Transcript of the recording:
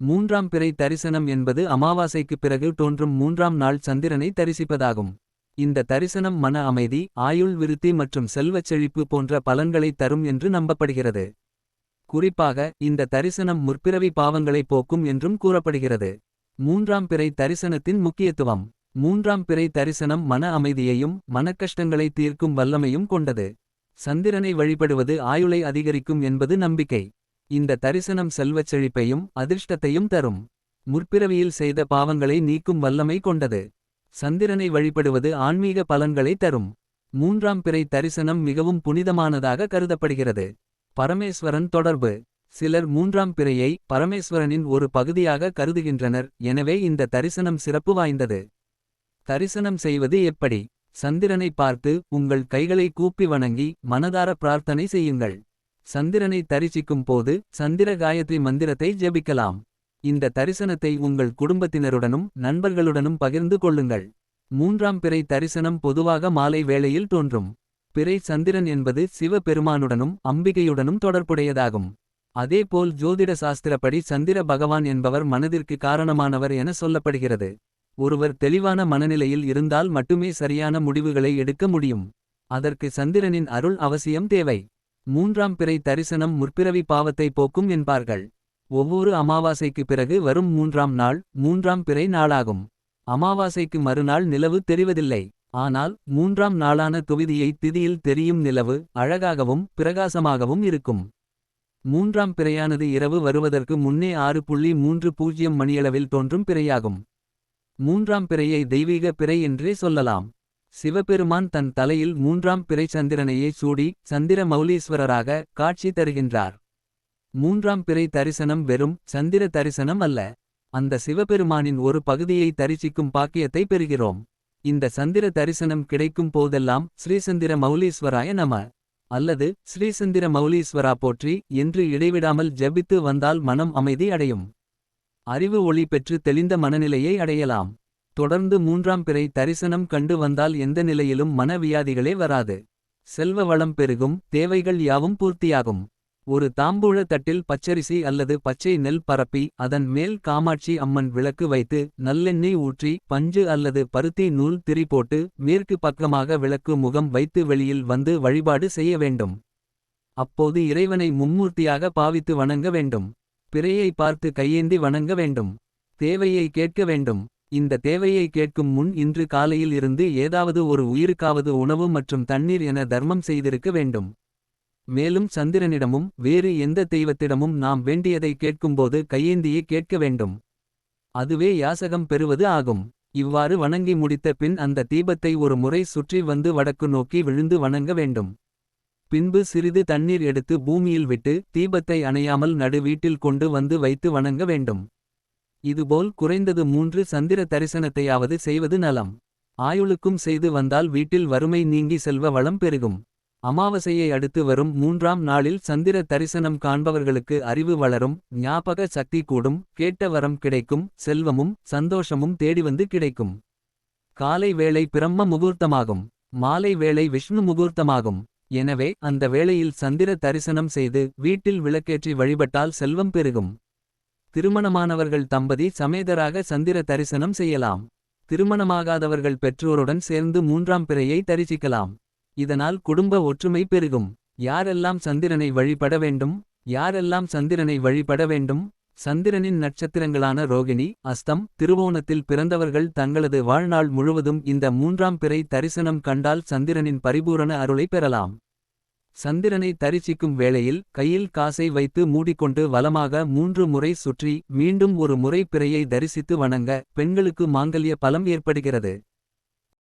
மூன்றாம் பிறை தரிசனம் என்பது அமாவாசைக்குப் பிறகு தோன்றும் மூன்றாம் நாள் சந்திரனை தரிசிப்பதாகும். இந்த தரிசனம் மன அமைதி ஆயுள் விருத்தி மற்றும் செல்வச் செழிப்பு போன்ற பலன்களைத் தரும் என்று நம்பப்படுகிறது. குறிப்பாக இந்த தரிசனம் முற்பிறவி பாவங்களை போக்கும் என்றும் கூறப்படுகிறது. மூன்றாம் பிறை தரிசனத்தின் முக்கியத்துவம். மூன்றாம் பிறை தரிசனம் மன அமைதியையும் மனக்கஷ்டங்களை தீர்க்கும் வல்லமையும் கொண்டது. சந்திரனை வழிபடுவது ஆயுளை அதிகரிக்கும் என்பது நம்பிக்கை. இந்த தரிசனம் செல்வச் செழிப்பையும் அதிர்ஷ்டத்தையும் தரும். முற்பிறவியில் செய்த பாவங்களை நீக்கும் வல்லமை கொண்டது. சந்திரனை வழிபடுவது ஆன்மீக பலன்களை தரும். மூன்றாம் பிறை தரிசனம் மிகவும் புனிதமானதாக கருதப்படுகிறது. பரமேஸ்வரன் தொடர்பு சிலர் மூன்றாம் பிறையை பரமேஸ்வரனின் ஒரு பகுதியாக கருதுகின்றனர். எனவே இந்த தரிசனம் சிறப்பு வாய்ந்தது. தரிசனம் செய்வது எப்படி சந்திரனை பார்த்து உங்கள் கைகளை கூப்பி வணங்கி மனதார பிரார்த்தனை செய்யுங்கள். சந்திரனை தரிசிக்கும் போது சந்திர காயத்ரி மந்திரத்தை ஜெபிக்கலாம். இந்த தரிசனத்தை உங்கள் குடும்பத்தினருடனும் நண்பர்களுடனும் பகிர்ந்து கொள்ளுங்கள். மூன்றாம் பிறை தரிசனம் பொதுவாக மாலை வேளையில் தோன்றும். பிறை சந்திரன் என்பது சிவபெருமானுடனும் அம்பிகையுடனும் தொடர்புடையதாகும். அதேபோல் ஜோதிட சாஸ்திரப்படி சந்திர பகவான் என்பவர் மனதிற்கு காரணமானவர் என சொல்லப்படுகிறது. ஒருவர் தெளிவான மனநிலையில் இருந்தால் மட்டுமே சரியான முடிவுகளை எடுக்க முடியும். அதற்கு சந்திரனின் அருள் அவசியம் தேவை. மூன்றாம் பிறை தரிசனம் முற்பிறவி பாவத்தை போக்கும் என்பார்கள். ஒவ்வொரு அமாவாசைக்கு பிறகு வரும் மூன்றாம் நாள் மூன்றாம் பிறை நாளாகும். அமாவாசைக்கு மறுநாள் நிலவு தெரிவதில்லை. ஆனால் மூன்றாம் நாளான துவிதியை திதியில் தெரியும் நிலவு அழகாகவும் பிரகாசமாகவும் இருக்கும். மூன்றாம் பிறையானது இரவு வருவதற்கு முன்னே ஆறு புள்ளி மூன்று பூஜ்யம் மணியளவில் தோன்றும் பிறையாகும். மூன்றாம் பிறையை தெய்வீக பிறை என்றே சொல்லலாம். சிவபெருமான் தன் தலையில் மூன்றாம் பிறை சந்திரனையே சூடி சந்திர மௌலீஸ்வரராக காட்சி தருகின்றார். மூன்றாம் பிறை தரிசனம் வெறும் சந்திர தரிசனம் அல்ல. அந்த சிவபெருமானின் ஒரு பகுதியை தரிசிக்கும் பாக்கியத்தை பெறுகிறோம். இந்த சந்திர தரிசனம் கிடைக்கும் போதெல்லாம் ஸ்ரீசந்திர மௌலீஸ்வராய நம. அல்லது ஸ்ரீசந்திர மௌலீஸ்வரா போற்றி என்று இடைவிடாமல் ஜபித்து வந்தால் மனம் அமைதி அடையும். அறிவு ஒளி பெற்று தெளிந்த மனநிலையை அடையலாம். தொடர்ந்து மூன்றாம் பிறை தரிசனம் கண்டு வந்தால் எந்த நிலையிலும் மனவியாதிகளே வராது. செல்வ வளம் பெருகும் தேவைகள் யாவும் பூர்த்தியாகும். ஒரு தாம்பூழ தட்டில் பச்சரிசி அல்லது பச்சை நெல் பரப்பி அதன் மேல் காமாட்சி அம்மன் விளக்கு வைத்து நல்லெண்ணெய் ஊற்றி பஞ்சு அல்லது பருத்தி நூல் திரி போட்டு மேற்கு பக்கமாக விளக்கு முகம் வைத்து வெளியில் வந்து வழிபாடு செய்ய வேண்டும். அப்போது இறைவனை மும்மூர்த்தியாக பாவித்து வணங்க வேண்டும். பிறையை பார்த்து கையேந்தி வணங்க வேண்டும். தேவையை கேட்க வேண்டும். இந்த தேவையை கேட்கும் முன் இன்று காலையில் இருந்து ஏதாவது ஒரு உயிருக்காவது உணவு மற்றும் தண்ணீர் என தர்மம் செய்திருக்க வேண்டும். மேலும் சந்திரனிடமும் வேறு எந்த தெய்வத்திடமும் நாம் வேண்டியதை கேட்கும்போது கையேந்தியே கேட்க வேண்டும். அதுவே யாசகம் பெறுவது ஆகும். இவ்வாறு வணங்கி முடித்த பின் அந்த தீபத்தை ஒரு முறை சுற்றி வந்து வடக்கு நோக்கி விழுந்து வணங்க வேண்டும். பின்பு சிறிது தண்ணீர் எடுத்து பூமியில் விட்டு தீபத்தை அணையாமல் நடு வீட்டில் கொண்டு வந்து வைத்து வணங்க வேண்டும். இதுபோல் குறைந்தது மூன்று சந்திர தரிசனத்தையாவது செய்வது நலம். ஆயுளுக்கும் செய்து வந்தால் வீட்டில் வறுமை நீங்கி செல்வ வளம் பெருகும். அமாவாசையை அடுத்து வரும் மூன்றாம் நாளில் சந்திர தரிசனம் காண்பவர்களுக்கு அறிவு வளரும் ஞாபக சக்தி கூடும் கேட்ட வரம் கிடைக்கும் செல்வமும் சந்தோஷமும் தேடிவந்து கிடைக்கும். காலை வேளை பிரம்ம முகூர்த்தமாகும். மாலை வேளை விஷ்ணு முகூர்த்தமாகும். எனவே அந்த வேளையில் சந்திர தரிசனம் செய்து வீட்டில் விளக்கேற்றி வழிபட்டால் செல்வம் பெருகும். திருமணமானவர்கள் தம்பதி சமேதராக சந்திர தரிசனம் செய்யலாம். திருமணமாகாதவர்கள் பெற்றோருடன் சேர்ந்து மூன்றாம் பிறையை தரிசிக்கலாம். இதனால் குடும்ப ஒற்றுமை பெருகும். யாரெல்லாம் சந்திரனை வழிபட வேண்டும் யாரெல்லாம் சந்திரனை வழிபட வேண்டும். சந்திரனின் நட்சத்திரங்களான ரோகிணி அஸ்தம் திருவோணத்தில் பிறந்தவர்கள் தங்களது வாழ்நாள் முழுவதும் இந்த மூன்றாம் பிறை தரிசனம் கண்டால் சந்திரனின் பரிபூரண அருளை பெறலாம். சந்திரனை தரிசிக்கும் வேளையில் கையில் காசை வைத்து மூடிக்கொண்டு வலமாக மூன்று முறை சுற்றி மீண்டும் ஒரு முறை பிறையை தரிசித்து வணங்க பெண்களுக்கு மாங்கல்ய பலம் ஏற்படுகிறது.